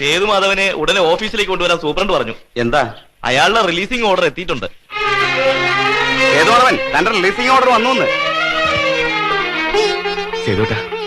സേതുമാധവനെ ഉടനെ ഓഫീസിലേക്ക് കൊണ്ടുവരാൻ സൂപ്രണ്ട് പറഞ്ഞു. എന്താ? അയാളുടെ റിലീസിംഗ് ഓർഡർ എത്തിയിട്ടുണ്ട്. മാധവൻ തന്റെ റിലീസിംഗ് ഓർഡർ വന്നു സേതുട്ടാ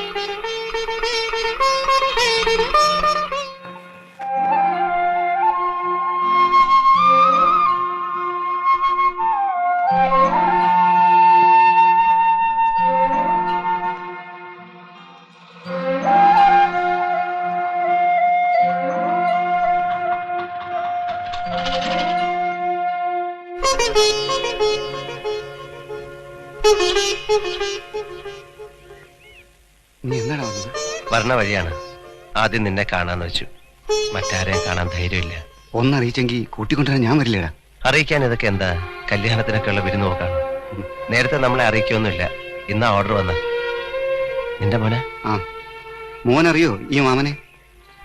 നീ എന്താണ് വന്നത്? വരണ വഴിയാണ്. ആദ്യം നിന്നെ കാണാന്ന് വെച്ചു. മറ്റാരെയും കാണാൻ ധൈര്യമില്ല. ഒന്നറിയിച്ചെങ്കിൽ കൂട്ടിക്കൊണ്ടുവരാൻ ഞാൻ വരില്ലടാ. അറിയിക്കാൻ ഇതൊക്കെ എന്താ? കല്യാണത്തിനൊക്കെ ഉള്ള വിരുന്ന് നോക്കാണ്? നേരത്തെ നമ്മളെ അറിയിക്കൊന്നുമില്ല. ഇന്നാ ഓർഡർ വന്ന. നിന്റെ മോനെ? ആ. മോനറിയോ ഈ മാമനെ?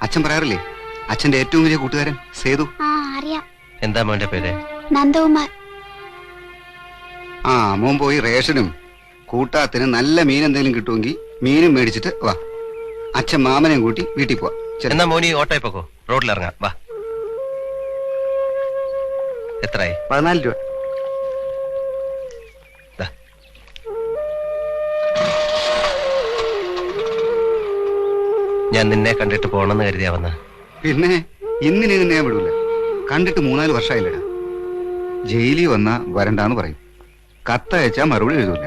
അച്ഛൻ പറയാറില്ലേ? അച്ഛന്റെ ഏറ്റവും വലിയ കൂട്ടുകാരൻ സേതു. ആ അറിയാം. എന്താ മോന്റെ പേര്? നന്ദകുമാർ. ആ മോൻ പോയി റേഷനും കൂട്ടാത്തിന് നല്ല മീൻ എന്തെങ്കിലും കിട്ടുമെങ്കിൽ മീനും മേടിച്ചിട്ട് വാ. അച്ഛൻ മാമനെയും കൂട്ടി വീട്ടിൽ പോവാ. എന്നാ മോനി ഓട്ടോയിൽ പോക്കോ? റോഡിൽ ഇറങ്ങാം വാ. എത്രയായി? പതിനാല് രൂപ. ഞാൻ നിന്നെ കണ്ടിട്ട് പോണെന്ന് കരുതിയാ വന്ന. പിന്നെ ഇന്നിനെ നിന്നെ വിടൂല. കണ്ടിട്ട് മൂന്നാൽ വർഷമായില്ലടാ. ജയിലിൽ വന്നാ വരണ്ടാന്ന് പറയും. കത്തയച്ചാ മറുപടി എഴുതൂല.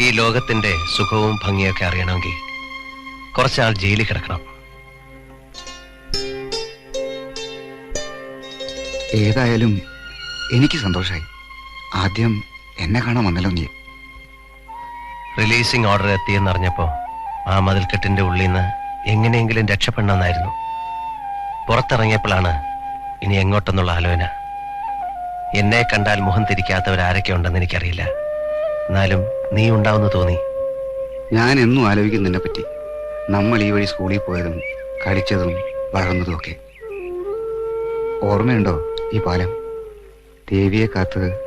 ഈ ലോകത്തിന്റെ സുഖവും ഭംഗിയൊക്കെ അറിയണമെങ്കിൽ കുറച്ചാൾ ജയിലിൽ കിടക്കണം. ഏതായാലും എനിക്ക് സന്തോഷായി. ആദ്യം എന്നെ കാണാൻ വന്നല്ലോ നീ. റിലീസിംഗ് ഓർഡർ എത്തിയെന്നറിഞ്ഞപ്പോ ആ മതിൽക്കെട്ടിന്റെ ഉള്ളിൽ നിന്ന് എങ്ങനെയെങ്കിലും രക്ഷപ്പെടണമെന്നായിരുന്നു. പുറത്തിറങ്ങിയപ്പോഴാണ് ഇനി എങ്ങോട്ടെന്നുള്ള ആലോചന. എന്നെ കണ്ടാൽ മുഖം തിരിക്കാത്തവരാരൊക്കെ ഉണ്ടെന്ന് എനിക്കറിയില്ല. എന്നാലും നീ ഉണ്ടാവുന്നു തോന്നി. ഞാൻ എന്നും ആലോചിക്കും പറ്റി നമ്മൾ ഈ വഴി സ്കൂളിൽ പോയതും കളിച്ചതും വളർന്നതും ഒക്കെ. ഓർമ്മയുണ്ടോ ഈ പാലം? ദേവിയെ കാത്ത്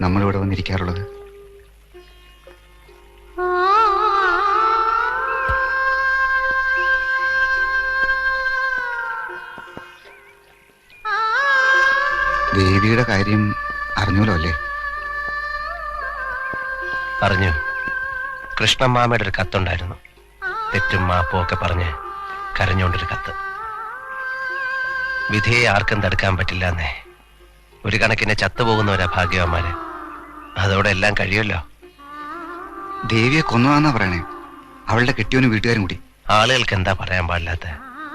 നമ്മളിവിടെ വന്നിരിക്കാറുള്ളത്? ദേവിയുടെ കാര്യം അറിഞ്ഞല്ലോ അല്ലേ? അറിഞ്ഞു കൃഷ്ണമാമയുടെ ഒരു കത്തുണ്ടായിരുന്നു. തെറ്റും മാപ്പും ഒക്കെ പറഞ്ഞ് കരഞ്ഞോണ്ടൊരു കത്ത്. വിധിയെ ആർക്കും തടുക്കാൻ പറ്റില്ല എന്നേ. ഒരു കണക്കിന് ചത്തുപോകുന്നവരാ ഭാഗ്യവാന്മാര്. അതോടെ എല്ലാം കഴിയുമല്ലോ? ദേവിയെ കൊന്നതാന്നാ പറയണേ. അവളുടെ കെട്ടിയവനും വീട്ടുകാരും കൂടി. ആളുകൾക്ക് എന്താ പറയാൻ പാടില്ലാത്ത?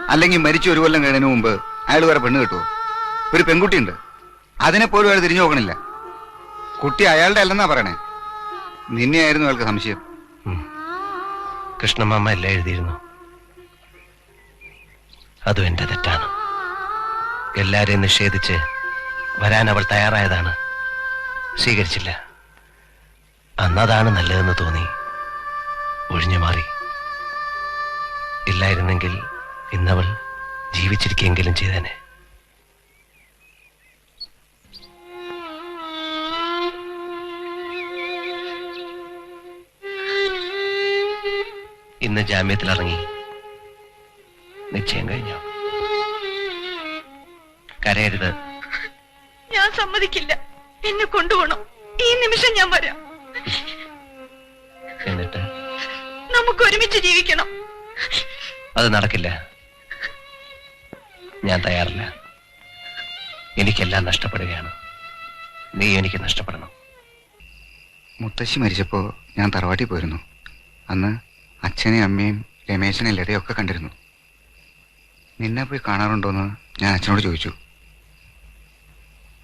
അല്ലെങ്കിൽ മരിച്ചു ഒരു കൊല്ലം കഴിഞ്ഞതിന് മുമ്പ് അയാൾ വേറെ പെണ്ണ് കിട്ടുമോ ഒരു പെൺകുട്ടിയുണ്ട്. അതിനെ പോലും അയാൾ തിരിഞ്ഞു നോക്കണില്ല. കുട്ടി അയാളുടെ അല്ലെന്നാ പറയണേ. നിന്നെയായിരുന്നു അയാൾക്ക് സംശയം. കൃഷ്ണമാമ എല്ലാം എഴുതിയിരുന്നു. അതും എന്റെ തെറ്റാണ്. എല്ലാരെയും നിഷേധിച്ച് വരാൻ അവൾ തയ്യാറായതാണ്. സ്വീകരിച്ചില്ല. അന്നതാണ് നല്ലതെന്ന് തോന്നി. ഒഴിഞ്ഞു മാറി. ഇല്ലായിരുന്നെങ്കിൽ ഇന്നവൾ ജീവിച്ചിരിക്കെങ്കിലും ചെയ്തേനെ. ഇന്ന് ജാമ്യത്തിൽ ഇറങ്ങി നിശ്ചയം കഴിഞ്ഞു? കരയരുത്. ഞാൻ സമ്മതിക്കില്ല. എന്നെ കൊണ്ടുപോകണം. ഈ നിമിഷം ഞാൻ വരാം. എന്നിട്ട്? നമുക്ക് ഒരുമിച്ച് ജീവിക്കണം. അത് നടക്കില്ല. ഞാൻ തയ്യാറില്ല. എനിക്കെല്ലാം നഷ്ടപ്പെടുകയാണ്. നീ എനിക്ക് നഷ്ടപ്പെടണം. മുത്തശ്ശി മരിച്ചപ്പോ ഞാൻ തറവാട്ടിൽ പോയിരുന്നു. അന്ന് അച്ഛനെയും അമ്മയും രമേശനെ ലതയൊക്കെ കണ്ടിരുന്നു. നിന്നെ പോയി കാണാറുണ്ടോ എന്ന് ഞാൻ അച്ഛനോട് ചോദിച്ചു.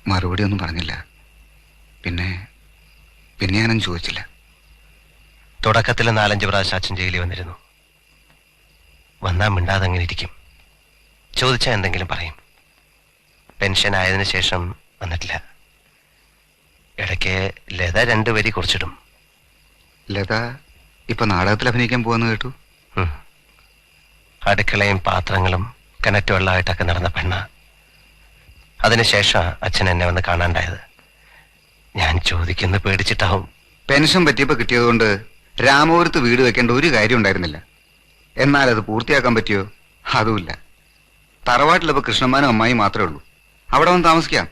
മറുപടി ഒന്നും പറഞ്ഞില്ല. പിന്നെ പിന്നെ ഞാനൊന്നും ചോദിച്ചില്ല. തുടക്കത്തിൽ നാലഞ്ച് പ്രാവശ്യം അച്ഛൻ ജയിലിൽ വന്നിരുന്നു. വന്നാൽ മിണ്ടാതെ അങ്ങനെ ഇരിക്കും. ചോദിച്ചാൽ എന്തെങ്കിലും പറയും. പെൻഷൻ ആയതിനു ശേഷം വന്നിട്ടില്ല. ഇടയ്ക്ക് ലത രണ്ടു വരി കുറിച്ചിടും. ലത ഇപ്പൊ നാടകത്തിൽ അഭിനയിക്കാൻ പോവാന്ന് കേട്ടു. അടുക്കളയും പാത്രങ്ങളും കിണറ്റ് വെള്ളമായിട്ടൊക്കെ നടന്ന പെണ്ണ. അതിനുശേഷം അച്ഛൻ എന്നെ വന്ന് കാണാണ്ടായത്. ഞാൻ ചോദിക്കുന്ന പേടിച്ചിട്ടാവും. പെൻഷൻ പറ്റിയപ്പോൾ കിട്ടിയതുകൊണ്ട് രാമപുരത്ത് വീട് വെക്കേണ്ട ഒരു കാര്യം ഉണ്ടായിരുന്നില്ല. എന്നാൽ അത് പൂർത്തിയാക്കാൻ പറ്റിയോ? അതുമില്ല. തറവാട്ടിലിപ്പോൾ കൃഷ്ണന്മാനും അമ്മായി മാത്രമേ ഉള്ളൂ. അവിടെ വന്ന് താമസിക്കാം.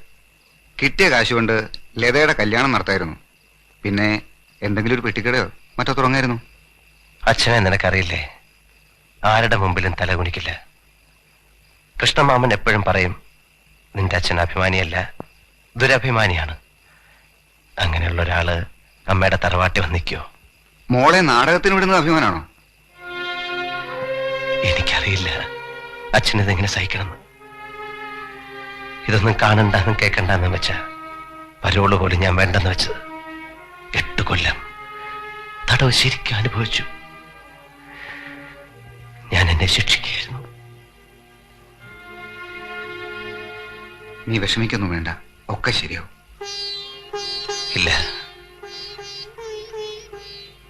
കിട്ടിയ കാശ് കൊണ്ട് ലതയുടെ കല്യാണം നടത്തായിരുന്നു. പിന്നെ എന്തെങ്കിലും ഒരു പെട്ടിക്കടയോ? മറ്റോ തുടങ്ങായിരുന്നു അച്ഛനെ നിനക്കറിയില്ലേ? ആരുടെ മുമ്പിലും തലകുണിക്കില്ല കൃഷ്ണമാമൻ എപ്പോഴും പറയും നിന്റെ അച്ഛൻ അഭിമാനിയല്ല ദുരഭിമാനിയാണ്. അങ്ങനെയുള്ള ഒരാൾ അമ്മയുടെ തറവാട്ടി വന്നിക്കോ മോളെ നാടകത്തിന് വിടുന്നത് അഭിമാനാണോ? എനിക്കറിയില്ല. അച്ഛൻ ഇതെങ്ങനെ സഹിക്കണം? ഇതൊന്നും കാണണ്ടെന്നും കേൾക്കണ്ടെന്നും വെച്ച പരോൾ പോലും ഞാൻ വേണ്ടെന്ന് വെച്ചത് എട്ട് കൊല്ലം തടവ് ശരിക്കും അനുഭവിച്ചു. ഞാൻ എന്നെ ശിക്ഷിക്കുകയായിരുന്നു. നീ വിഷമിക്കൊന്നും വേണ്ട. ഒക്കെ ശരിയാവും. ഇല്ല.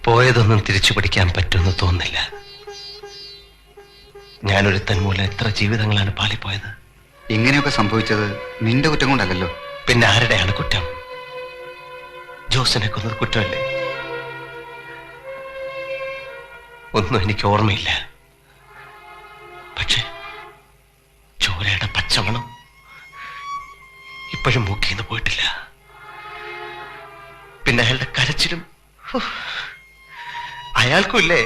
പോയതൊന്നും തിരിച്ചു പിടിക്കാൻ പറ്റുമെന്ന് തോന്നില്ല ഞാനൊരുത്തൻ മൂലം എത്ര ജീവിതങ്ങളാണ് പാളിപ്പോയത്. ഇങ്ങനെയൊക്കെ സംഭവിച്ചത് നിന്റെ കുറ്റം കൊണ്ടല്ലല്ലോ. പിന്നെ ആരുടെയാണ് കുറ്റം? ജോസിനെ കൊന്നത് കുറ്റമല്ലേ? ഒന്നും എനിക്ക് ഓർമ്മയില്ല. പക്ഷെ ചോരയുടെ പച്ചമണം ഇപ്പോഴും മൂക്കിൽ നിന്ന് പോയിട്ടില്ല. പിന്നെ അയാളുടെ കരച്ചിലും അയാൾക്കുമില്ലേ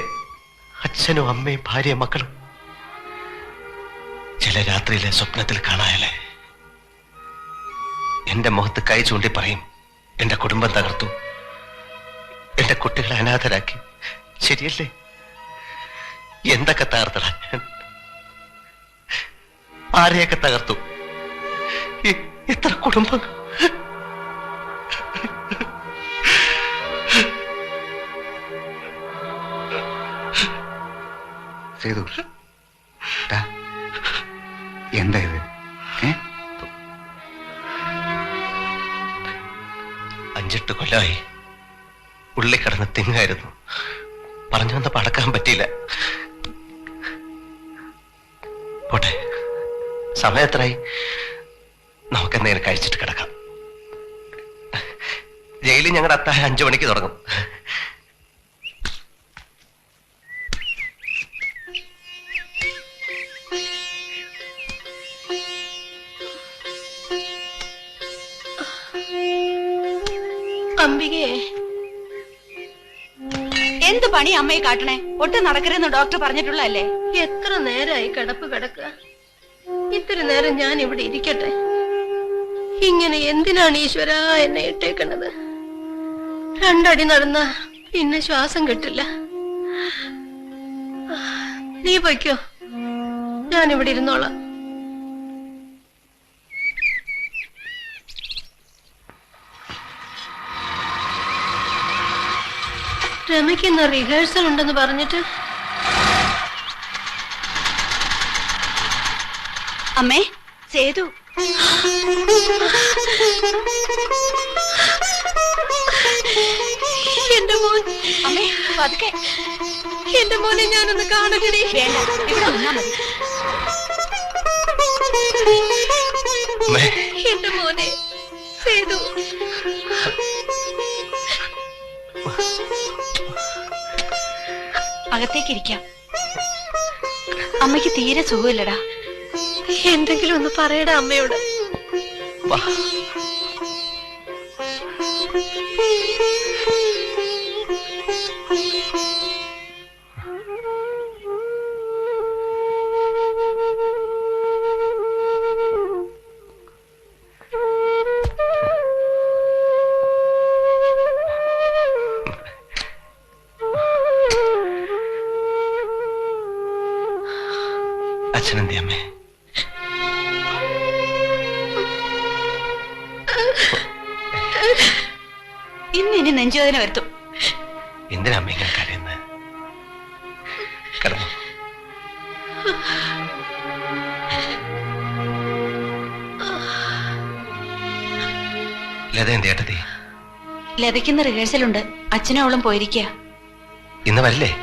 അച്ഛനും അമ്മയും ഭാര്യയും മക്കളും? ചില രാത്രിയിലെ സ്വപ്നത്തിൽ കാണായാലേ എന്റെ മുഖത്ത് കൈ ചൂണ്ടി പറയും എന്റെ കുടുംബം തകർത്തു. എന്റെ കുട്ടികളെ അനാഥരാക്കി. ശരിയല്ലേ? എന്തൊക്കെ തകർത്തടാ ആരെയൊക്കെ തകർത്തു? എത്ര കുടുംബം. സേതു എന്താ ഇത്? അഞ്ചെട്ട് കൊല്ലമായി ഉള്ളി കിടന്ന് തിങ്ങായിരുന്നു. പറഞ്ഞു വന്നപ്പോ അടക്കാൻ പറ്റിയില്ല. സമയത്രായി നമുക്ക് എന്തെങ്കിലും കഴിച്ചിട്ട് കിടക്കാം. ജയിലിൽ ഞങ്ങളുടെ അത്താഴം അഞ്ചു മണിക്ക് തുടങ്ങും. അംബികയെ. എന്ത് പണി അമ്മയെ കാട്ടണേ? ഒട്ടും നടക്കരുതെന്ന് ഡോക്ടർ പറഞ്ഞിട്ടുള്ളല്ലേ എത്ര നേരമായി കിടപ്പ് കിടക്കുക. ഇത്തിരി നേരം ഞാൻ ഇവിടെ ഇരിക്കട്ടെ. ഇങ്ങനെ എന്തിനാണ് ഈശ്വര എന്നെ ഇട്ടേക്കണത്? രണ്ടടി നടന്ന പിന്നെ ശ്വാസം കിട്ടില്ല. നീ പൊയ്ക്കോ. ഞാൻ ഇവിടെ രമയ്ക്ക് ഇന്ന് റിഹേഴ്സൽ ഉണ്ടെന്ന് പറഞ്ഞിട്ട് അമ്മേ. സേതു. എന്റെ മോൻ. അമ്മേ പതുക്കെ. എന്റെ മോനെ ഞാനൊന്ന് കാണട്ടെടി. വേണ്ട ഇവിടെ വന്നാ മതി. എന്റെ മോനെ. സേതു. അകത്തേക്കിരിക്കാം അമ്മയ്ക്ക് തീരെ സുഖമില്ലടാ. എന്തെങ്കിലും ഒന്ന് പറയടാ അമ്മയോട്. അച്ഛനന്തി അമ്മേ ലത എന്ത് ഏട്ടത്തി? ലതയ്ക്കുന്ന റിഹേഴ്സൽ ഉണ്ട്. അച്ഛനും അവളും പോയിരിക്കുക ഇന്ന് വരില്ലേ?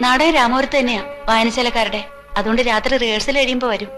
നാടകം രാമപുരത്ത് തന്നെയാ വായനശാലക്കാരുടെ. അതുകൊണ്ട് രാത്രി റിഹേഴ്സൽ കഴിയുമ്പോ വരും.